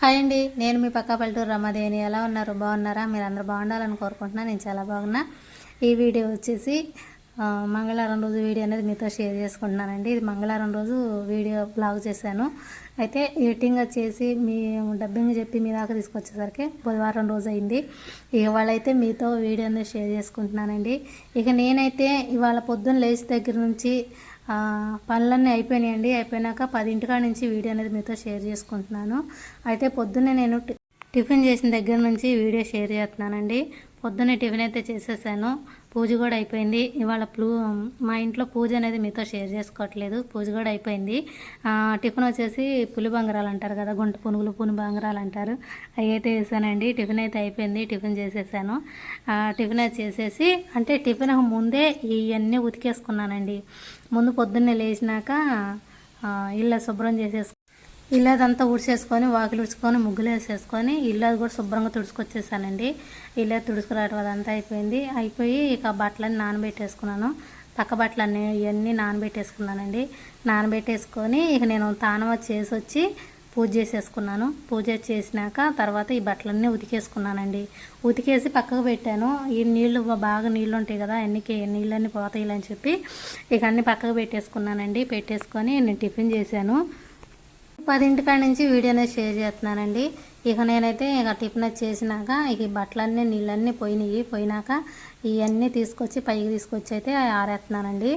Hi అండి. నేను మీ పక్క పల్లెటూరు రమాదేవిని. ఎలా ఉన్నారు? బాగున్నారా? మీరు అందరూ బాగుండాలని కోరుకుంటున్నా. నేను చాలా బాగున్నా. ఈ వీడియో వచ్చేసి మంగళవారం రోజు వీడియో అనేది మీతో షేర్ చేసుకుంటున్నానండి. ఇది మంగళవారం రోజు వీడియో బ్లాగ్ చేశాను. అయితే ఎడిటింగ్ వచ్చేసి మీ డబ్బింగ్ చెప్పి మీ దాకా తీసుకొచ్చేసరికి బుధవారం రోజు అయింది. ఇవాళ అయితే మీతో వీడియో అనేది షేర్ చేసుకుంటున్నానండి. ఇక నేనైతే ఇవాళ పొద్దున్న లేచి దగ్గర నుంచి పనులన్నీ అయిపోయినాయండి. అయిపోయినాక పదింటికాడ నుంచి వీడియో అనేది మీతో షేర్ చేసుకుంటున్నాను. అయితే పొద్దున్నే నేను టిఫిన్ చేసిన దగ్గర నుంచి వీడియో షేర్ చేస్తున్నానండి. పొద్దున్నే టిఫిన్ అయితే చేసేసాను. పూజ కూడా అయిపోయింది. ఇవాళ ప్లూ మా ఇంట్లో పూజ అనేది మీతో షేర్ చేసుకోవట్లేదు. పూజ కూడా అయిపోయింది. టిఫిన్ వచ్చేసి పులి బంగారాలు అంటారు కదా గుంట పునుగులు పుని బంగారాలు అంటారు. అవి అయితే వేసానండి. టిఫిన్ అయితే అయిపోయింది. టిఫిన్ చేసేసాను. టిఫిన్ అయితే చేసేసి అంటే టిఫిన్ ముందే ఇవన్నీ ఉతికేసుకున్నానండి. ముందు పొద్దున్నే లేచినాక ఇల్లు శుభ్రం చేసేసు ఇల్లు అదంతా ఊడ్చేసుకొని వాకిలు ఉడుచుకొని ముగ్గులు వేసేసుకొని ఇల్లు అది కూడా శుభ్రంగా తుడుచుకొచ్చేసానండి. ఇల్లు తుడుచుకురావడం అదంతా అయిపోయింది. అయిపోయి ఇక బట్టలన్నీ నానబెట్టేసుకున్నాను. పక్క బట్టలు అన్నీ ఇవన్నీ నానబెట్టేసుకున్నానండి. నానబెట్టేసుకొని ఇక నేను తానవ చేసి వచ్చి పూజ చేసేసుకున్నాను. పూజ చేసినాక తర్వాత ఈ బట్టలన్నీ ఉతికేసుకున్నానండి. ఉతికేసి పక్కకు పెట్టాను. ఈ నీళ్ళు బాగా నీళ్ళు ఉంటాయి కదా అన్నికి నీళ్ళన్నీ పోతాయి అని చెప్పి ఇక అన్ని పక్కకు పెట్టేసుకున్నానండి. పెట్టేసుకొని నేను టిఫిన్ చేశాను. పదింటికాడ నుంచి వీడియో అనేది షేర్ చేస్తున్నానండి. ఇక నేనైతే ఇక టిఫిన్ అది చేసినాక ఇక బట్టలన్నీ నీళ్ళన్నీ పోయినాయి. పోయినాక ఇవన్నీ తీసుకొచ్చి పైకి తీసుకొచ్చి అయితే ఆరేస్తున్నానండి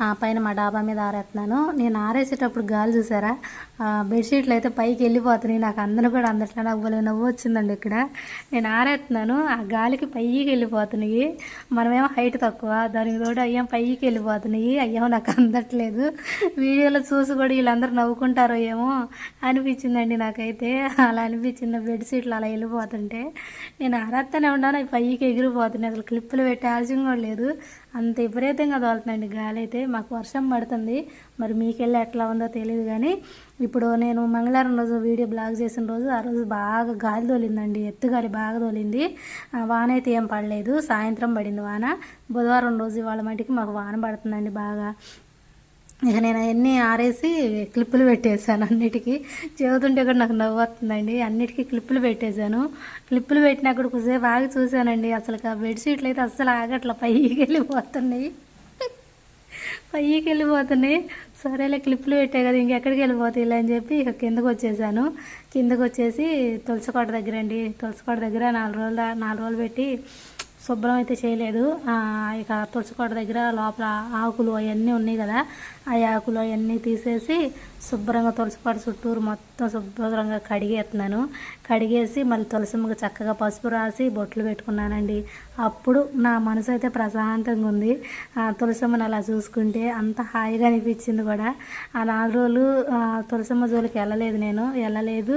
ఆ పైన మా డాబా మీద ఆరేస్తున్నాను నేను ఆరేసేటప్పుడు గాలి చూసారా? ఆ బెడ్షీట్లు అయితే పైకి వెళ్ళిపోతున్నాయి. నాకు అందరూ కూడా అందట్లో నాకు భలే నవ్వు వచ్చిందండి ఇక్కడ. నేను ఆరేస్తున్నాను ఆ గాలికి పైకి వెళ్ళిపోతున్నాయి. మనమేమో హైట్ తక్కువ. దానికి తోడు అయ్యాం పైకి వెళ్ళిపోతున్నాయి. అయ్యామో నాకు అందట్లేదు. వీడియోలో చూసి కూడా వీళ్ళందరూ నవ్వుకుంటారో ఏమో అనిపించిందండి నాకైతే. అలా అనిపించింది బెడ్షీట్లు అలా వెళ్ళిపోతుంటే. నేను ఆరేస్తూనే ఉన్నాను. అవి పైకి ఎగిరిపోతున్నాయి. అసలు క్లిప్పులు పెట్టాల్సిన కూడా లేదు. అంత విపరీతంగా తోలుతుందండి గాలి అయితే. మాకు వర్షం పడుతుంది. మరి మీకెళ్ళి ఎట్లా ఉందో తెలియదు కానీ ఇప్పుడు నేను మంగళవారం రోజు వీడియో బ్లాగ్ చేసిన రోజు ఆ రోజు బాగా గాలి తోలిందండి. ఎత్తు గాలి బాగా తోలింది. ఆ వాన అయితే ఏం పడలేదు. సాయంత్రం పడింది వాన. బుధవారం రోజు ఇవాళ మటుకి మాకు వాన పడుతుందండి బాగా. ఇక నేను అవన్నీ ఆరేసి క్లిప్పులు పెట్టేశాను అన్నిటికీ. చదువుతుంటే కూడా నాకు నవ్వు వస్తుందండి. అన్నిటికీ క్లిప్పులు పెట్టేశాను. క్లిప్పులు పెట్టినప్పుడు కొద్దిసేపు ఆగి చూశానండి. అసలు బెడ్షీట్లు అయితే అస్సలు ఆగట్ల పైకి వెళ్ళిపోతున్నాయి. పైకి వెళ్ళిపోతున్నాయి. సరేలే క్లిప్లు పెట్టే కదా ఇంకెక్కడికి వెళ్ళిపోతాయి ఇలా అని చెప్పి ఇక కిందకు వచ్చేసాను. కిందకు వచ్చేసి తులసికోట దగ్గర అండి తులసికోట దగ్గర నాలుగు రోజులు నాలుగు రోజులు పెట్టి శుభ్రం అయితే చేయలేదు. ఇక తులసికోట దగ్గర లోపల ఆకులు అవన్నీ ఉన్నాయి కదా ఆ ఆకులు అవన్నీ తీసేసి శుభ్రంగా తులసికోట చుట్టూరు మొత్తం శుభ్రంగా కడిగేస్తున్నాను. కడిగేసి మళ్ళీ తులసిమ్మకి చక్కగా పసుపు రాసి బొట్లు పెట్టుకున్నానండి. అప్పుడు నా మనసు అయితే ప్రశాంతంగా ఉంది. ఆ తులసమ్మని అలా చూసుకుంటే అంత హాయిగా అనిపించింది కూడా. ఆ నాలుగు రోజులు ఆ, తులసమ్మ జోలికి వెళ్ళలేదు నేను. వెళ్ళలేదు.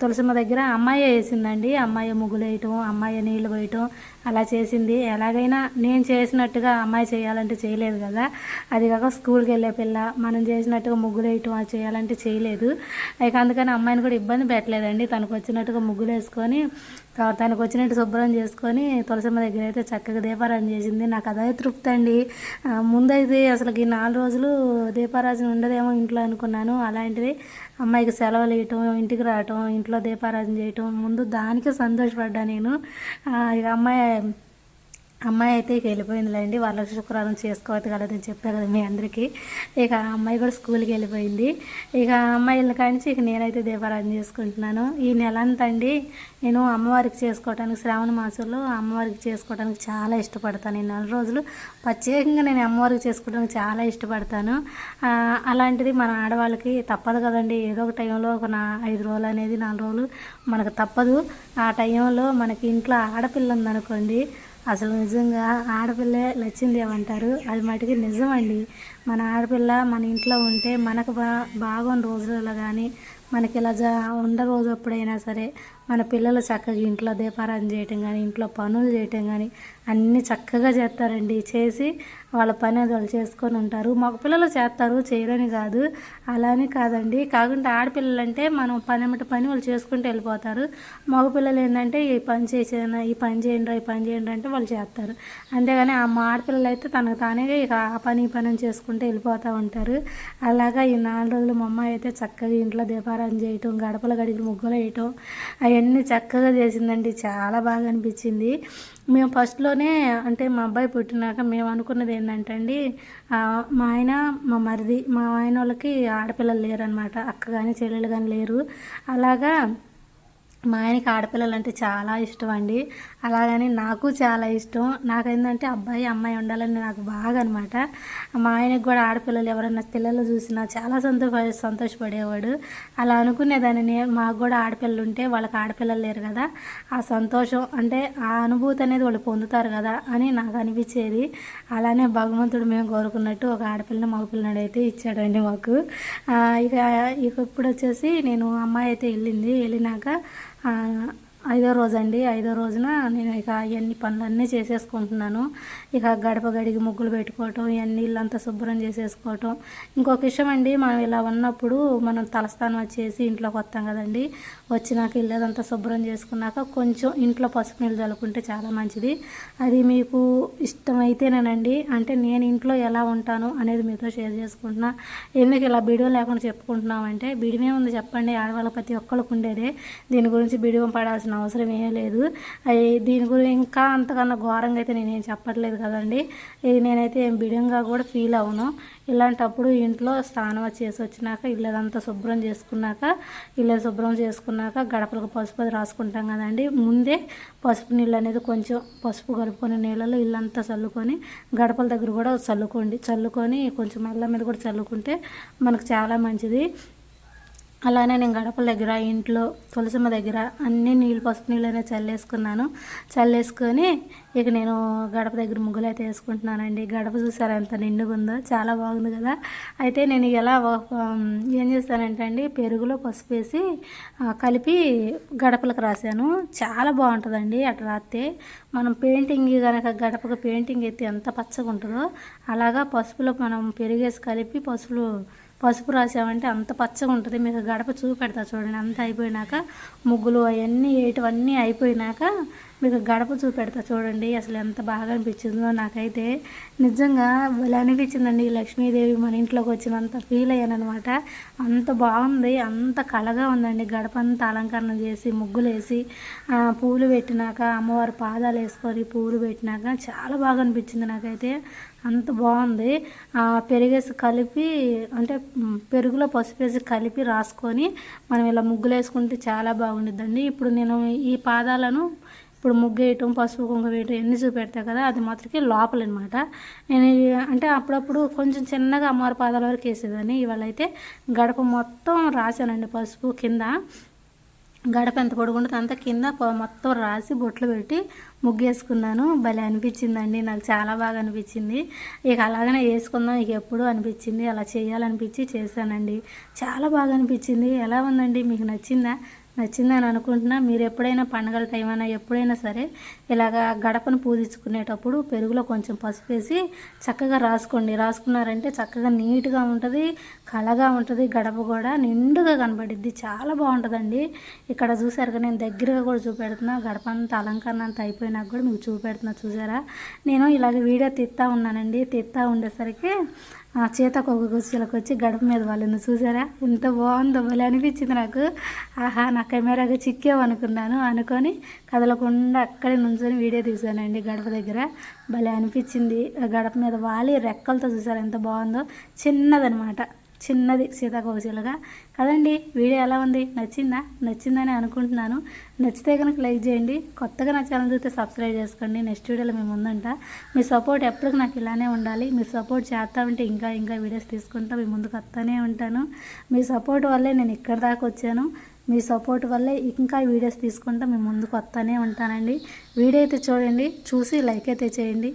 తులసమ్మ దగ్గర అమ్మాయి వేసిందండి. అమ్మాయి ముగ్గులు వేయటం అమ్మాయి నీళ్ళు పోయటం అలా చేసింది. ఎలాగైనా నేను చేసినట్టుగా అమ్మాయి చేయాలంటే చేయలేదు కదా. అది కాక స్కూల్కి వెళ్ళే పిల్ల మనం చేసినట్టుగా ముగ్గులు వేయటం అది చేయాలంటే చేయలేదు. ఇక అందుకని అమ్మాయిని కూడా ఇబ్బంది పెట్టలేదండి. తనకు వచ్చి వచ్చినట్టుగా ముగ్గులు వేసుకొని తనకు వచ్చినట్టు శుభ్రం చేసుకొని తులసమ్మ దగ్గర అయితే చక్కగా దీపారాధన చేసింది. నాకు అదే తృప్తి అండి. ముందైతే అసలు ఈ నాలుగు రోజులు దీపారాధన ఉండదేమో ఇంట్లో అనుకున్నాను. అలాంటిది అమ్మాయికి సెలవులు ఇవ్వటం ఇంటికి రావటం ఇంట్లో దీపారాధన చేయటం ముందు దానికే సంతోషపడ్డా నేను. ఇక అమ్మాయి అమ్మాయి అయితే ఇక వెళ్ళిపోయిందిలేండి. వాళ్ళ శుక్రవారం చేసుకోవద్దు కలదని చెప్పారు కదా మీ అందరికీ. ఇక అమ్మాయి కూడా స్కూల్కి వెళ్ళిపోయింది. ఇక అమ్మాయి వెళ్ళిన ఇక నేనైతే దీపారాధన చేసుకుంటున్నాను. ఈ నెల అంతా అండి నేను అమ్మవారికి చేసుకోవడానికి శ్రావణ మాసంలో అమ్మవారికి చేసుకోవడానికి చాలా ఇష్టపడతాను. ఈ నెల రోజులు ప్రత్యేకంగా నేను అమ్మవారికి చేసుకోవడానికి చాలా ఇష్టపడతాను. అలాంటిది మన ఆడవాళ్ళకి తప్పదు కదండి. ఏదో ఒక టైంలో ఒక నా ఐదు రోజులు అనేది నాలుగు రోజులు మనకు తప్పదు. ఆ టైంలో మనకి ఇంట్లో ఆడపిల్ల ఉందనుకోండి అసలు నిజంగా ఆడపిల్లే లచ్చిందేవి అంటారు అది మటుకు నిజమండి. మన ఆడపిల్ల మన ఇంట్లో ఉంటే మనకు బా బాగున్న రోజులలో కానీ మనకి ఇలా జా ఉండ రోజు ఎప్పుడైనా సరే మన పిల్లలు చక్కగా ఇంట్లో దీపారాధన చేయటం కానీ ఇంట్లో పనులు చేయటం కానీ అన్నీ చక్కగా చేస్తారండి. చేసి వాళ్ళ పని అది వాళ్ళు చేసుకొని ఉంటారు. మగ పిల్లలు చేస్తారు చేయరని కాదు. అలానే కాదండి. కాకుండా ఆడపిల్లలు అంటే మనం పని ఏమిటి పని వాళ్ళు చేసుకుంటూ వెళ్ళిపోతారు. మగపిల్లలు ఏంటంటే ఈ పని చేసేనా ఈ పని చేయండి ఈ పని చేయండి అంటే వాళ్ళు చేస్తారు. అంతేగాని ఆ ఆడపిల్లలు అయితే తనకు తానే ఇక ఆ పని ఈ పని చేసుకుంటూ వెళ్ళిపోతూ ఉంటారు. అలాగా ఈ నాలుగు రోజులు మా అమ్మాయి అయితే చక్కగా ఇంట్లో దీపారాధన చేయటం గడపల గడికి ముగ్గులు వేయటం అవన్నీ చక్కగా చేసిందండి. చాలా బాగా అనిపించింది. మేము ఫస్ట్లోనే అంటే మా అబ్బాయి పుట్టినాక మేము అనుకున్నది ఏంటంటే అండి మా ఆయన మా మరిది మా ఆయన వాళ్ళకి ఆడపిల్లలు లేరు అనమాట అక్క కానీ చెల్లెలు కానీ లేరు. అలాగా మా ఆయనకి ఆడపిల్లలు అంటే చాలా ఇష్టం అండి అలాగని నాకు చాలా ఇష్టం. నాకేంటంటే అబ్బాయి అమ్మాయి ఉండాలని నాకు బాగా అనమాట మా ఆయనకి కూడా ఆడపిల్లలు ఎవరైనా పిల్లలు చూసినా చాలా సంతోష సంతోషపడేవాడు. అలా అనుకునేదాన్ని. నేను మాకు కూడా ఆడపిల్లలు ఉంటే వాళ్ళకి ఆడపిల్లలు లేరు కదా. ఆ సంతోషం అంటే ఆ అనుభూతి అనేది వాళ్ళు పొందుతారు కదా అని నాకు అనిపించేది. అలానే భగవంతుడు మేము కోరుకున్నట్టు ఒక ఆడపిల్లని మగపిల్లని అయితే ఇచ్చాడండి మాకు. ఇక ఇక ఇప్పుడు వచ్చేసి నేను అమ్మాయి అయితే వెళ్ళింది. వెళ్ళినాక ఐదో రోజు అండి ఐదో రోజున నేను ఇక అవన్నీ పనులన్నీ చేసేసుకుంటున్నాను. ఇక గడప గడిగి ముగ్గులు పెట్టుకోవటం ఇవన్నీ ఇల్లంతా శుభ్రం చేసేసుకోవటం. ఇంకొక విషయం అండి మనం ఇలా ఉన్నప్పుడు మనం తలస్నానం వచ్చేసి ఇంట్లోకి వస్తాం కదండి. వచ్చినాక ఇల్లేదంతా శుభ్రం చేసుకున్నాక కొంచెం ఇంట్లో పసుపు నీళ్ళు చల్లుకుంటే చాలా మంచిది. అది మీకు ఇష్టమైతేనేనండి. అంటే నేను ఇంట్లో ఎలా ఉంటాను అనేది మీతో షేర్ చేసుకుంటున్నా. ఎందుకు ఇలా వీడియో లేకుండా చెప్పుకుంటున్నామంటే బిడిమే ఉంది చెప్పండి. ఆడవాళ్ళ ప్రతి ఒక్కరికి ఉండేదే. దీని గురించి బిడియం పడాల్సిన అవసరం ఏం లేదు. దీని గురించి ఇంకా అంతకన్నా ఘోరంగా అయితే నేనేం చెప్పట్లేదు కదండి. ఇది నేనైతే ఏం బిడియంగా కూడా ఫీల్ అవును ఇలాంటప్పుడు ఇంట్లో స్నానం చేసి వచ్చినాక ఇల్లదంతా శుభ్రం చేసుకున్నాక ఇల్లు శుభ్రం చేసుకున్నాక గడపలకు పసుపు అది రాసుకుంటాం కదండి. ముందే పసుపు నీళ్ళు అనేది కొంచెం పసుపు కలుపుకొని నీళ్ళలో ఇల్లంతా చల్లుకొని గడపల దగ్గర కూడా చల్లుకోండి. చల్లుకొని కొంచెం మల్ల మీద కూడా చల్లుకుంటే మనకు చాలా మంచిది. అలానే నేను గడపల దగ్గర ఇంట్లో తులసిమ్మ దగ్గర అన్ని నీళ్ళు పసుపు నీళ్ళు చల్లేసుకున్నాను. చల్లేసుకొని ఇక నేను గడప దగ్గర ముగ్గులు అయితే వేసుకుంటున్నానండి. గడప చూసారా ఎంత నిండుగా ఉందో? చాలా బాగుంది కదా? అయితే నేను ఎలా ఏం చేస్తానంటే అండి పెరుగులో పసుపు వేసి కలిపి గడపలకు రాశాను. చాలా బాగుంటుందండి అటు రాస్తే. మనం పెయింటింగ్ కనుక గడపకు పెయింటింగ్ అయితే ఎంత పచ్చగా ఉంటుందో అలాగా పసుపులో మనం పెరిగేసి కలిపి పసుపులో పసుపు రాసామంటే అంత పచ్చగా ఉంటుంది. మీకు గడప చూపెడతా చూడండి. అంత అయిపోయినాక ముగ్గులు అవన్నీ వేయటవన్నీ అయిపోయినాక మీకు గడప చూపెడతా చూడండి అసలు ఎంత బాగా అనిపించిందో నాకైతే. నిజంగా భలే అనిపించిందండి లక్ష్మీదేవి మన ఇంట్లోకి వచ్చినంత ఫీల్ అయ్యాను అనమాట అంత బాగుంది అంత కళగా ఉందండి. గడప అంతా అలంకరణ చేసి ముగ్గులు వేసి పూలు పెట్టినాక అమ్మవారి పాదాలు వేసుకొని పూలు పెట్టినాక చాలా బాగా అనిపించింది నాకైతే. అంత బాగుంది. పెరిగేసి కలిపి అంటే పెరుగులో పసుపేసి కలిపి రాసుకొని మనం ఇలా ముగ్గులు వేసుకుంటే చాలా బాగుండిద్దండి. ఇప్పుడు నేను ఈ పాదాలను ఇప్పుడు ముగ్గు వేయటం పసుపు కుంకుమ వేయటం ఎన్ని చూపెడతా కదా అది మాత్రకి లోపల అనమాట నేను అంటే అప్పుడప్పుడు కొంచెం చిన్నగా అమ్మవారి పాదాల వరకు వేసేదాన్ని. ఇవాళ అయితే గడప మొత్తం రాశానండి పసుపు కింద. గడప ఎంత పొడుగుంటుంది అంత కింద మొత్తం రాసి బొట్లు పెట్టి ముగ్గేసుకున్నాను. భలే అనిపించిందండి. నాకు చాలా బాగా అనిపించింది. ఇక అలాగనే వేసుకుందాం. ఇక ఎప్పుడు అనిపించింది. అలా చేయాలనిపించి చేశానండి. చాలా బాగా అనిపించింది. ఎలా ఉందండి? మీకు నచ్చిందా? నచ్చిందని అనుకుంటున్నా. మీరు ఎప్పుడైనా పండగల టైం అయినా ఎప్పుడైనా సరే ఇలాగా గడపను పూజించుకునేటప్పుడు పెరుగులో కొంచెం పసుపు వేసి చక్కగా రాసుకోండి. రాసుకున్నారంటే చక్కగా నీట్గా ఉంటుంది కళగా ఉంటుంది గడప కూడా నిండుగా కనబడిద్ది. చాలా బాగుంటుందండి. ఇక్కడ చూసారు కదా నేను దగ్గరగా కూడా చూపెడుతున్నా. గడప అంతా అలంకరణ అంతా అయిపోయినాక కూడా మీకు చూపెడుతున్నా. చూసారా నేను ఇలాగ వీడియో తిత్తా ఉన్నానండి. తిత్తా ఉండేసరికి ఆ చేతకొక గుచ్చులకు వచ్చి గడప మీద వాళ్ళని చూసారా? ఎంత బాగుందో భలే అనిపించింది నాకు. ఆహా నా కెమెరాగా చిక్కేవనుకున్నాను అనుకొని కదలకుండా అక్కడే నుంచొని వీడియో తీశానండి గడప దగ్గర. భలే అనిపించింది. గడప మీద వాలి రెక్కలతో చూసారు ఎంత బాగుందో. చిన్నదనమాట. చిన్నది సీతాకోకచిలుక కదండి వీడియో ఎలా ఉంది? నచ్చిందా? నచ్చిందని అనుకుంటున్నాను. నచ్చితే కనుక లైక్ చేయండి. కొత్తగా నా ఛానల్ చూస్తే సబ్స్క్రైబ్ చేసుకోండి. నెక్స్ట్ వీడియోలో మేము ముందంట మీ సపోర్ట్ ఎప్పటికి నాకు ఇలానే ఉండాలి. మీరు సపోర్ట్ చేస్తా ఉంటే ఇంకా ఇంకా వీడియోస్ తీసుకుంటా మీ ముందుకు వస్తూనే ఉంటాను. మీ సపోర్ట్ వల్లే నేను ఇక్కడ దాకా వచ్చాను. మీ సపోర్ట్ వల్లే ఇంకా వీడియోస్ తీసుకుంటా మీ ముందుకు వస్తూనే ఉంటానండి. వీడియో అయితే చూడండి. చూసి లైక్ అయితే చేయండి.